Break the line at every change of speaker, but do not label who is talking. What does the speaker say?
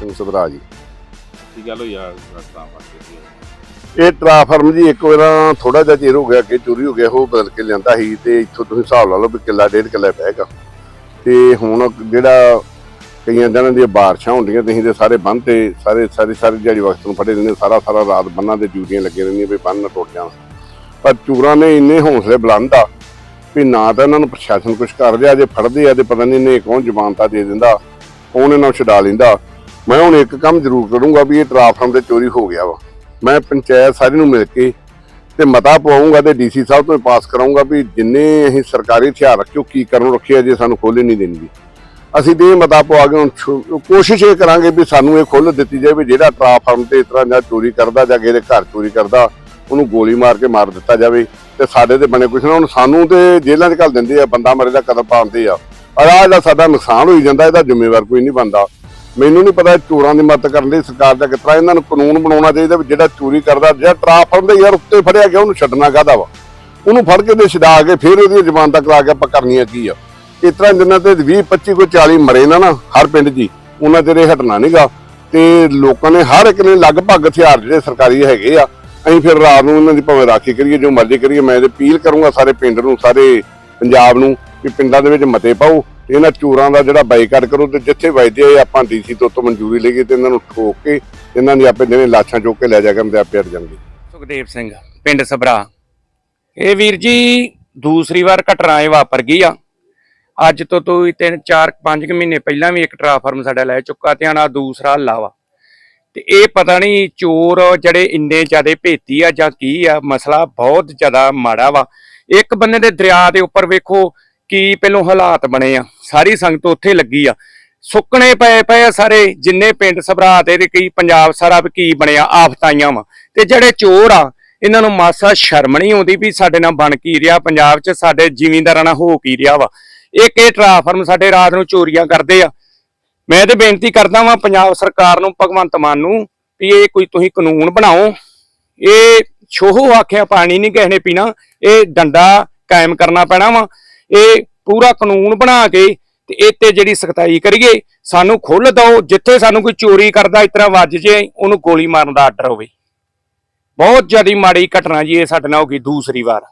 ਸਿੰਘ ਸਭਰਾ ਜੀ।
ਕੀ ਗੱਲ ਹੋਈ ਆ ਰਸਤਾ ਵਾਸਤੇ
ਇਹ ਟਰਾਫਾਰਮ ਜੀ ਇੱਕ ਵਾਰ ਥੋੜਾ ਜਿਹਾ ਚਿਰ ਹੋ ਗਿਆ ਕਿ ਚੋਰੀ ਹੋ ਗਿਆ ਉਹ ਬਦਲ ਕੇ ਲਿਆਂਦਾ ਸੀ ਤੇ ਇੱਥੋਂ ਤੁਸੀਂ ਹਿਸਾਬ ਲਾ ਲਓ ਵੀ ਕਿੱਲਾ ਡੇਢ ਕਿੱਲਾ ਪਏਗਾ ਤੇ ਹੁਣ ਜਿਹੜਾ ਕਈਆਂ ਦਿਨਾਂ ਦੀਆਂ ਬਾਰਿਸ਼ਾਂ ਹੁੰਦੀਆਂ ਤੁਸੀਂ ਦੇ ਸਾਰੇ ਬੰਨ ਤੇ ਸਾਰੇ ਸਾਰੇ ਸਾਰੇ ਜਿਹੜੀ ਵਕਤ ਨੂੰ ਫੜੇ ਰਹਿੰਦੇ ਸਾਰਾ ਸਾਰਾ ਰਾਤ ਬੰਨਾਂ ਦੇ ਡਿਊਟੀਆਂ ਲੱਗੇ ਰਹਿੰਦੀਆਂ ਵੀ ਬੰਨ ਨਾ ਟੁੱਟ ਜਾਣ ਪਰ ਚੋਰਾਂ ਨੇ ਇੰਨੇ ਹੌਸਲੇ ਬੁਲੰਦ ਆ ਵੀ ਨਾ ਤਾਂ ਇਹਨਾਂ ਨੂੰ ਪ੍ਰਸ਼ਾਸਨ ਕੁਝ ਕਰ ਰਿਹਾ ਜੇ ਫੜਦੇ ਆ ਤੇ ਪਤਾ ਨਹੀਂ ਇਹਨੇ ਕੌਣ ਜ਼ਮਾਨਤਾਂ ਦੇ ਦਿੰਦਾ ਕੌਣ ਇਹਨਾਂ ਨੂੰ ਛਡਾ ਲੈਂਦਾ। ਮੈਂ ਹੁਣ ਇੱਕ ਕੰਮ ਜ਼ਰੂਰ ਕਰੂੰਗਾ ਵੀ ਇਹ ਟਰਾਫਾਰਮ ਤੇ ਚੋਰੀ ਹੋ ਗਿਆ ਵਾ। ਮੈਂ ਪੰਚਾਇਤ ਸਾਰੀ ਨੂੰ ਮਿਲ ਕੇ ਤੇ ਮਤਾ ਪਵਾਉਂਗਾ ਤੇ ਡੀਸੀ ਸਾਹਿਬ ਤੋਂ ਪਾਸ ਕਰਾਉਂਗਾ ਵੀ ਜਿੰਨੇ ਅਸੀਂ ਸਰਕਾਰੀ ਹਥਿਆਰ ਰੱਖਿਓ, ਕੀ ਕਰਨ ਰੱਖਿਆ ਜੇ ਸਾਨੂੰ ਖੋਲੇ ਨਹੀਂ ਦੇਣਗੇ। ਅਸੀਂ ਤੇ ਇਹ ਮਤਾ ਪਵਾ ਕੇ ਹੁਣ ਕੋਸ਼ਿਸ਼ ਇਹ ਕਰਾਂਗੇ ਵੀ ਸਾਨੂੰ ਇਹ ਖੁੱਲ੍ਹ ਦਿੱਤੀ ਜਾਵੇ ਜਿਹੜਾ ਟਰਾਫਾਰਮ ਤੇ ਇਸ ਤਰ੍ਹਾਂ ਜਾਂ ਚੋਰੀ ਕਰਦਾ ਜਾਂ ਕਿਸੇ ਦੇ ਘਰ ਚੋਰੀ ਕਰਦਾ, ਉਹਨੂੰ ਗੋਲੀ ਮਾਰ ਕੇ ਮਾਰ ਦਿੱਤਾ ਜਾਵੇ ਤੇ ਸਾਡੇ ਤੇ ਬਣੇ ਕੁਛ ਨਾ, ਹੁਣ ਸਾਨੂੰ ਤੇ ਜੇਲ੍ਹਾਂ 'ਚ ਘੱਲ ਦਿੰਦੇ ਆ, ਬੰਦਾ ਮਰੇ ਦਾ ਕਦਰ ਪਾਉਂਦੇ ਆ। ਔਰ ਆਹ ਜਿਹੜਾ ਸਾਡਾ ਨੁਕਸਾਨ ਹੋਈ ਜਾਂਦਾ, ਇਹਦਾ ਜ਼ਿੰਮੇਵਾਰ ਕੋਈ ਨਹੀਂ ਬਣਦਾ। ਮੈਨੂੰ ਨਹੀਂ ਪਤਾ ਚੋਰਾਂ ਦੀ ਮਦਦ ਕਰਨ ਲਈ ਸਰਕਾਰ ਦਾ ਕਿਤਰਾ ਇਹਨਾਂ ਨੂੰ ਕਾਨੂੰਨ ਬਣਾਉਣਾ ਚਾਹੀਦਾ ਵੀ ਜਿਹੜਾ ਚੋਰੀ ਕਰਦਾ, ਜਿਹੜਾ ਟਰਾਫਾਰਮ ਦੇ ਯਾਰ ਉੱਤੇ ਫੜਿਆ ਗਿਆ, ਉਹਨੂੰ ਛੱਡਣਾ ਕਾਹਦਾ ਵਾ? ਉਹਨੂੰ ਫੜ ਕੇ ਤੇ ਛਡਾ ਕੇ ਫਿਰ ਉਹਦੀ ਜ਼ਮਾਨਤਾਂ ਕਰਾ ਕੇ ਆਪਾਂ ਕਰਨੀਆਂ ਕੀ ਆ? ਇਸ ਤਰ੍ਹਾਂ ਜਿੰਨਾ ਤੇ 20 25 ਕੋਈ 40 ਮਰੇ ਨਾ ਨਾ, ਹਰ ਪਿੰਡ 'ਚ ਉਹਨਾਂ ਤੇ ਇਹ ਹਟਣਾ ਨਹੀਂਗਾ ਤੇ ਲੋਕਾਂ ਨੇ ਹਰ ਇੱਕ ਨੇ ਲਗਭਗ ਹਥਿਆਰ ਜਿਹੜੇ ਸਰਕਾਰੀ ਹੈਗੇ ਆ, ਅਸੀਂ ਫਿਰ ਰਾਤ ਨੂੰ ਉਹਨਾਂ ਦੀ ਭਾਵੇਂ ਰਾਖੀ ਕਰੀਏ, ਜੋ ਮਰਜ਼ੀ ਕਰੀਏ, ਮੈਂ ਤੇ ਅਪੀਲ ਕਰੂੰਗਾ ਸਾਰੇ ਪਿੰਡ ਨੂੰ, ਸਾਰੇ ਪੰਜਾਬ ਨੂੰ ਕਿ ਪਿੰਡਾਂ ਦੇ ਵਿੱਚ ਮਤੇ ਪਾਓ ਤੇ ਇਹਨਾਂ ਚੋਰਾਂ ਦਾ ਜਿਹੜਾ ਬਾਈਕਾਟ ਕਰੋ ਤੇ ਜਿੱਥੇ ਵੱਜਦੇ ਆ ਆਪਾਂ ਡੀਸੀ ਤੋਂ ਤੋਂ ਮਨਜ਼ੂਰੀ ਲਈਏ ਤੇ ਇਹਨਾਂ ਨੂੰ ਠੋਕ ਕੇ ਇਹਨਾਂ ਦੀ ਆਪੇ ਜਿਹੜੇ ਲਾਸ਼ਾਂ ਚੁੱਕ ਕੇ ਲੈ ਜਾ ਕਰਨ ਆਪੇ ਹਟ ਜਾਣਗੇ।
ਸੁਖਦੇਵ ਸਿੰਘ, ਪਿੰਡ ਸਬਰਾ ਇਹ ਵੀਰ ਜੀ ਦੂਸਰੀ ਵਾਰ ਘਟਨਾ ਇਹ ਵਾਪਰ ਗਈ ਆ। ਅੱਜ ਤੋਂ ਤੋਂ ਹੀ ਤਿੰਨ, ਚਾਰ, ਪੰਜ ਕੁ ਮਹੀਨੇ ਪਹਿਲਾਂ ਵੀ ਇੱਕ ਟਰਾਫਾਰਮ ਸਾਡਾ ਲੈ ਚੁੱਕਾ ਤੇ ਆਣਾ ਦੂਸਰਾ ਲਾਵਾ ਤੇ ਇਹ ਪਤਾ ਨਹੀਂ ਚੋਰ ਜਿਹੜੇ ਇੰਨੇ ਜ਼ਿਆਦੇ ਭੇਤੀ ਆ ਜਾਂ ਕੀ ਆ, ਮਸਲਾ ਬਹੁਤ ਜ਼ਿਆਦਾ ਮਾੜਾ ਵਾ। ਇੱਕ ਬੰਨੇ ਦੇ ਦਰਿਆ ਦੇ ਉੱਪਰ ਵੇਖੋ ਕੀ ਪਹਿਲੋਂ ਹਾਲਾਤ ਬਣੇ ਆ? ਸਾਰੀ ਸੰਗਤ ਉੱਥੇ ਲੱਗੀ ਆ। ਸੁੱਕਣੇ ਪਏ ਪਏ ਆ ਸਾਰੇ, ਜਿੰਨੇ ਪਿੰਡ ਸਭਰਾ ਤੇ ਕੀ ਪੰਜਾਬ ਸਾਰਾ ਵੀ ਕੀ ਬਣਿਆ ਆਫਤਾਈਆਂ ਵਾ। ਤੇ ਜਿਹੜੇ ਚੋਰ ਆ, ਇਹਨਾਂ ਨੂੰ ਮਾਸਾ ਸ਼ਰਮ ਨਹੀਂ ਆਉਂਦੀ ਵੀ ਸਾਡੇ ਨਾਲ ਬਣ ਕੀ ਰਿਹਾ, ਪੰਜਾਬ 'ਚ ਸਾਡੇ ਜ਼ਿਮੀਂਦਾਰਾਂ ਨਾਲ ਹੋ ਕੀ ਰਿਹਾ ਵਾ। ਇੱਕ ਇਹ ਟਰਾਫਾਰਮ ਸਾਡੇ ਰਾਤ ਨੂੰ ਚੋਰੀਆਂ ਕਰਦੇ ਆ। ਮੈਂ ਤੇ ਬੇਨਤੀ ਕਰਦਾ ਵਾਂ, ਪੰਜਾਬ ਸਰਕਾਰ ਨੂੰ, ਭਗਵੰਤ ਮਾਨ ਨੂੰ, ਵੀ ਇਹ ਕੋਈ ਤੁਸੀਂ ਕਾਨੂੰਨ ਬਣਾਓ। ਇਹ ਛੋਹੋ ਆਖਿਆ ਪਾਣੀ ਨਹੀਂ ਕਿਸੇ ਨੇ ਪੀਣਾ, ਇਹ ਡੰਡਾ ਕਾਇਮ ਕਰਨਾ ਪੈਣਾ ਵਾ। ਇਹ ਪੂਰਾ ਕਾਨੂੰਨ ਬਣਾ ਕੇ ਤੇ ਇਹ ਤੇ ਜਿਹੜੀ ਸਖਤਾਈ ਕਰੀਏ, ਸਾਨੂੰ ਖੁੱਲ ਦਿਓ, ਜਿੱਥੇ ਸਾਨੂੰ ਕੋਈ ਚੋਰੀ ਕਰਦਾ, ਇਸ ਤਰ੍ਹਾਂ ਵੱਜ ਜੇ ਉਹਨੂੰ ਗੋਲੀ ਮਾਰਨ ਦਾ ਆਰਡਰ ਹੋਵੇ। ਬਹੁਤ ਜ਼ਿਆਦਾ ਮਾੜੀ ਘਟਨਾ ਜੀ ਇਹ ਸਾਡੇ ਨਾਲ ਹੋ ਗਈ ਦੂਸਰੀ ਵਾਰ।